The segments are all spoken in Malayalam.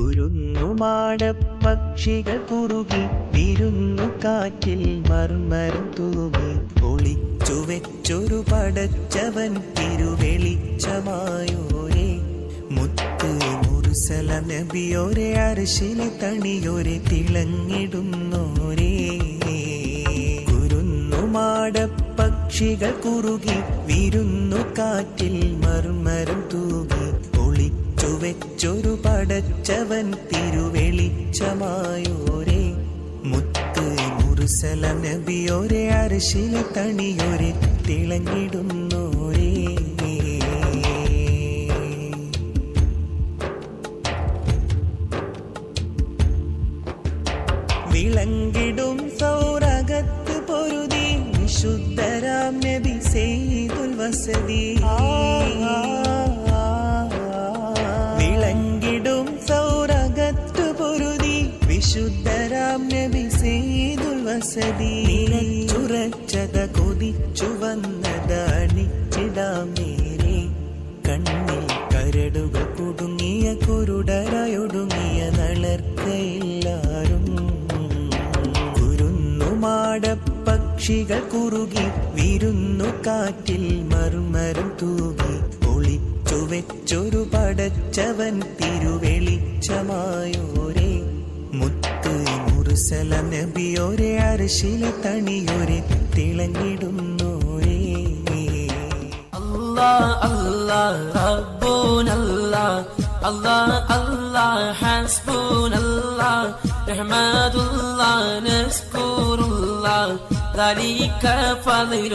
കുരുന്നുമാട പക്ഷികൾ കുറുകി വിരുന്നു കാറ്റിൽ മർമരം തൂങ്ങി. ഒളിച്ചു വെച്ചൊരു പടച്ചവൻ തിരുവെളിച്ചമായോരേ. മുത്ത് മുറുസല നബിയോരെ അരശിലെ തണിയോരെ തിളങ്ങിടുന്നോരേ. കുരുന്നു പക്ഷികൾ കുറുകി വിരുന്നു കാറ്റിൽ മർമരം ഒളിച്ചു വെച്ചൊരു പടച്ചവൻ തിരുവെളിച്ചമായോരേ. മുത്ത് മുറുസല നബിയോരെ അരശിലെ തണിയോരെ തിളങ്ങിടുന്നോരേ. വിളങ്ങിടും സൗരകത്ത് പൊരുതി വിശുദ്ധരാം നബി സെയ്തുൽ വസതി വിളങ്കിടും വിശുദ്ധരാം നബി സെയ്തുൽ വസതി ചുരച്ചത കൊതിച്ചു വന്നത് അണിച്ചിടാം നേരെ കണ്ണിൽ കരടുകൾ കുടുങ്ങിയ കുരുടരായൊടുങ്ങിയ നളർക്കയില്ലാരും. കുരുന്നുമാട പക്ഷികൾ കുറുകി വിരുന്നു കാറ്റിൽ മർമരം തൂകി. ഒളിച്ചു വെച്ചൊരു പടച്ചവൻ തിരുവെളിച്ചമായോരേ. മുറുസല നബിയോരെ അരശിലെ തണിയോരെ തിളങ്ങിടുന്നോരേ الله الله ربنا الله الله الله حسبنا الله نحمد الله نشكر الله ذلك فضل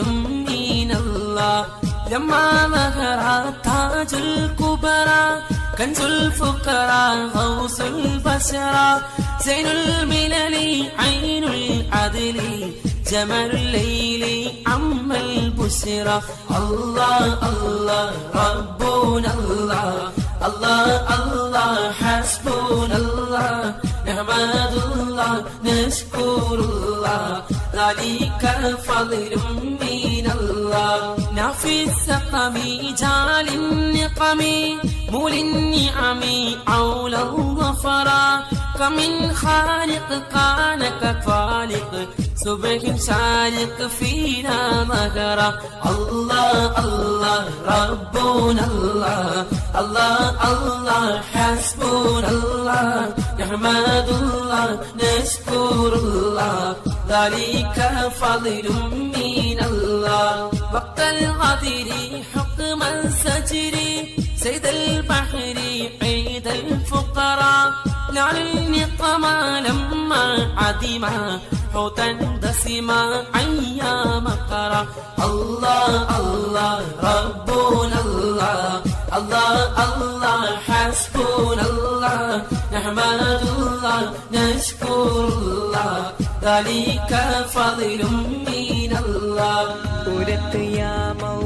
من الله لما ظهر تاج الكبرى كنز الفقراء غوث البشرى زين الملل عين العدل. جمال الليل عم البشرى. الله الله ربنا الله. الله الله حسبنا الله. نحمد الله نشكر الله. ذلك فضل من الله. نافي السقم جال النقم مول النعم عول الظفرا كمن خالق كان كخالق صبح شارق فينا مغرا الله الله ربنا الله الله الله حسبنا الله نحمد الله نشكر الله. ذلك فضل من الله. الغدر حكم السجر سيد البحر عيد الفقراء. نعل النقما لما عدما حوتا دسما أيام قرا الله الله ربنا الله الله الله حسبنا الله. نحمد الله نشكر الله. ഖലീഖ ഫളിലും മീനല്ലാഹ് ഉരത്യാ മൗ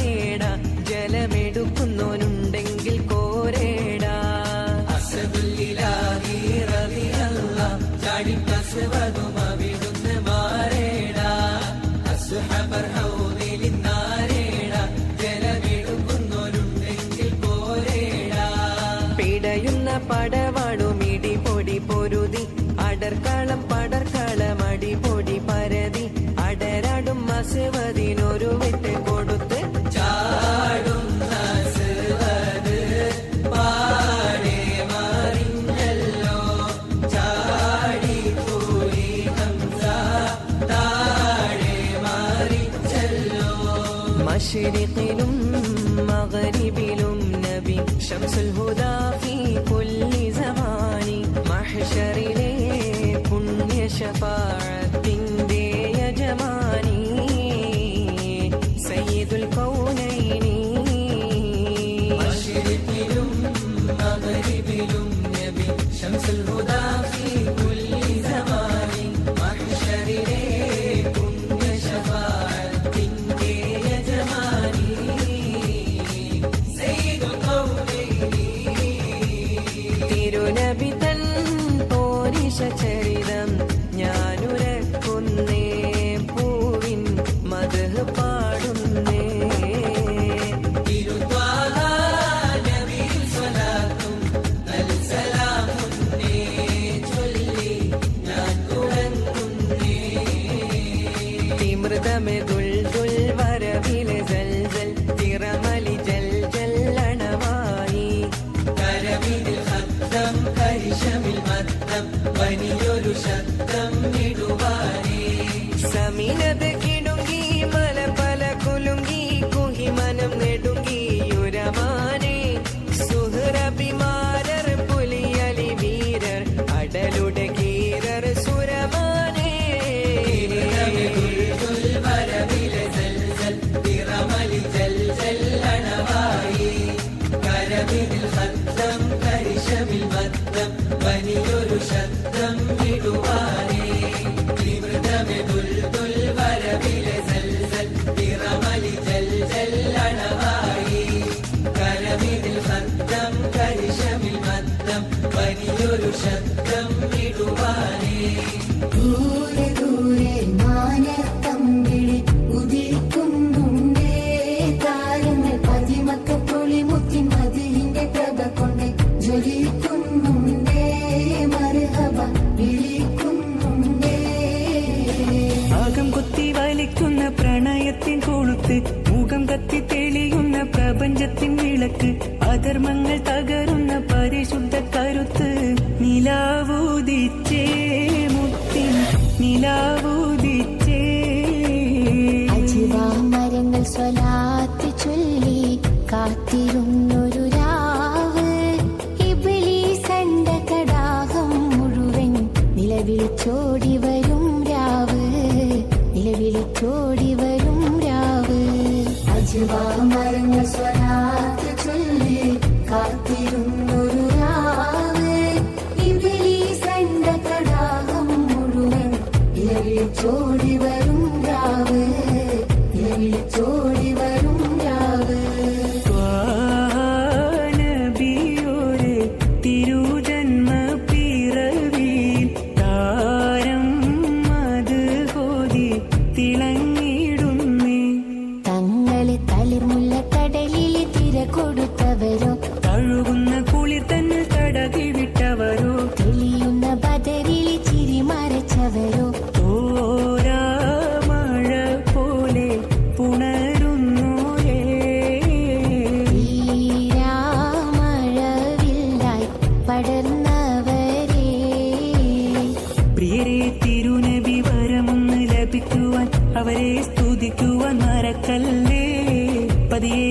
في غدو مشرقي لم مغربي لم نبي. شمس الهدى തിരുനബി ഗാനം വലിയൊരു ശബ്ദം ഇടുവാനേ. ദൂരെ ദൂരെ മാനത്തമ്പിളി ഉദിക്കുന്നുണ്ടേ. താരങ്ങൾ പതിമക്ക പൊളിമുത്തി മതിലിന്റെ പ്രഭ കൊണ്ട് ജ്വലിക്കുന്നുണ്ടേ. മരഹബ വിളിക്കുന്നുണ്ടേ. ആകം കൊത്തി വലിക്കുന്ന പ്രണയത്തിൻ കൊളുത്ത് മുഖം കത്തി തെളിയുന്ന പ്രപഞ്ചത്തിൻ വിളക്ക് അധർമ്മങ്ങൾ തകർ കാത്തിരുന്നൊരു രാവ് ഇബിലീസണ്ട കടാഹം മുഴുവൻ നിലവിളിച്ചോടി വരും രാവ് നിലവിളിച്ചോടി വരും സ്വരം மரக்கல்லே பதியே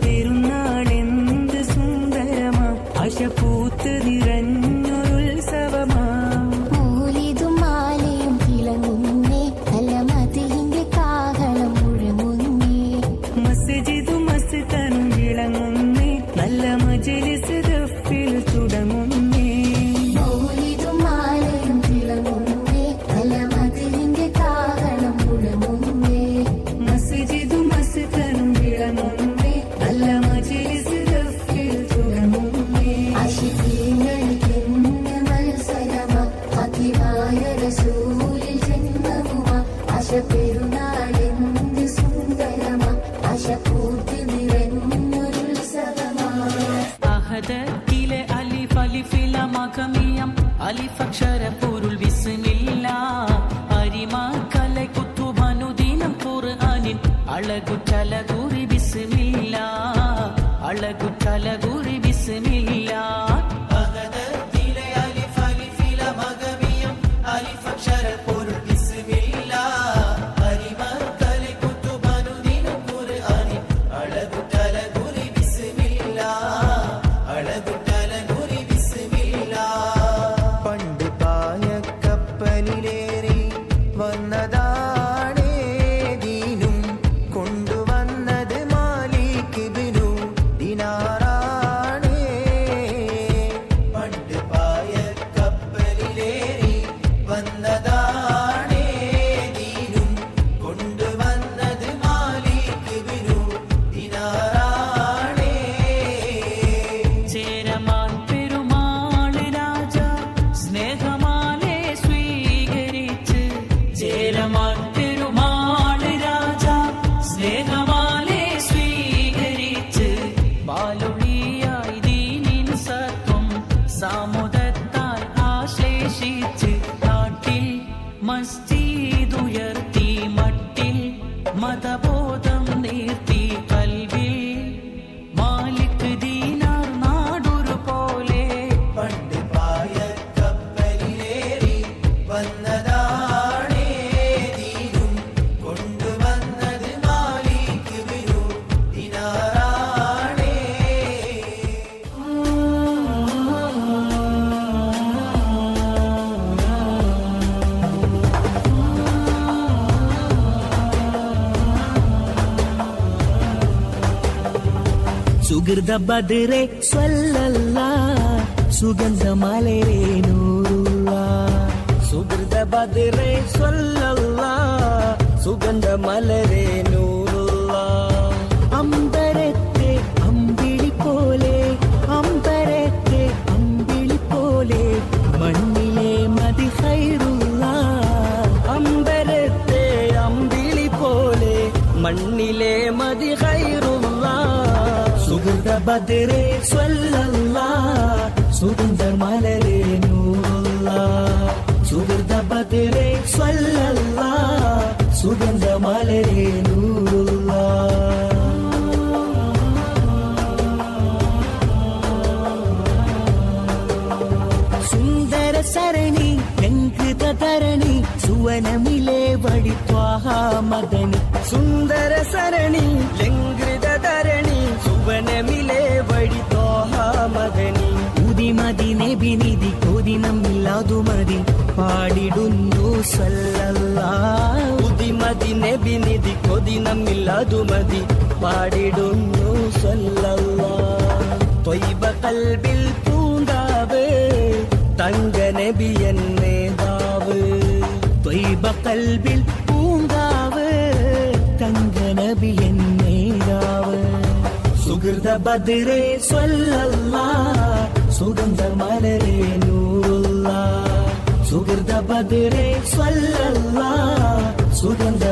ter um അൽക്കമിയം അലിഫക്ഷര പൊരുൾ വിസുമില്ല. അരിമാ കലൈ കുത്തു ഭനുദീനം പൊറു അനിൻ അളകു ചലകൂറി വിസുമില്ല. അളകു ചലകൂറി ಸುದ ಬದುರೆ ಸ್ವಲ್ಲಲ್ಲ ಸುಗಂಧ ಮಲೆರೇ ನೂರುಲ್ಲ ಸುಗೃತ ಬದುರೆ ಸ್ವಲ್ಲಲ್ಲ ಸುಗಂಧ ಮಲರೇ ನೂರು காதிரே சொல்லல்லா. சுகந்தர் மலரே நூறுல்லா. சுகர்த பதிரே சொல்லல்லா. சுகந்த மலரே நூறுல்லா. சுந்தர சரணி என்கிருத தரணி சுவனமிலே வழித்வாகா மதனி. சல்லல்லா உதிமதி நெபி நிதி கொதி நம்மில்லாதுமதி பாடிடும் சல்லல்லா தொய்ப கல்வில் பூங்காவே தங்க நெபி என்னேதாவு தொய்ப கல்வில் பூங்காவு தங்க நபி என்னேதாவு சுகிருத பதிரே சொல்லல்லா சுகந்த மலரே சுகிர்த பதிரே சொல்லல்லா சுகந்த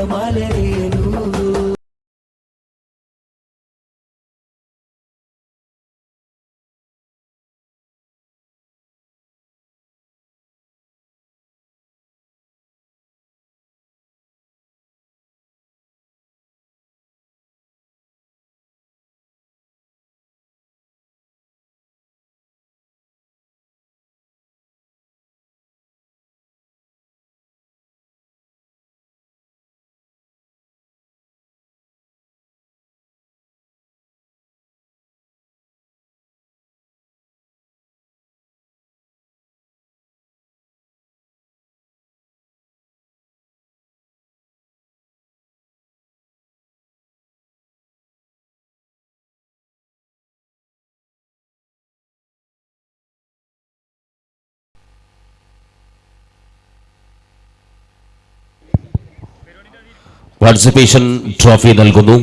പാർട്ടിസിപ്പേഷൻ ട്രോഫി നൽകുന്നു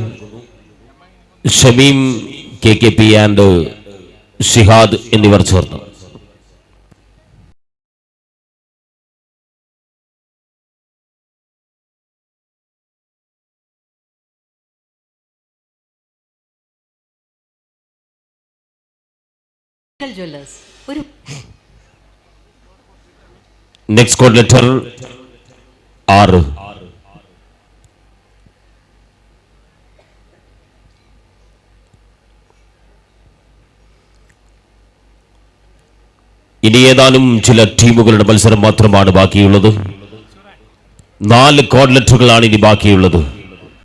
Shameem K K P and Shihad എന്നിവർ ചേർന്ന് ജ്വല്ലേഴ്സ് ഒരു നെക്സ്റ്റ് കോഡ് ലെറ്റർ ആറ് ഇനി ഏതാനും ചില ടീമുകളുടെ മത്സരം മാത്രമാണ് ബാക്കിയുള്ളത്. നാല് കോഡ്ലറ്റുകളാണ് ഇനി ബാക്കിയുള്ളത്.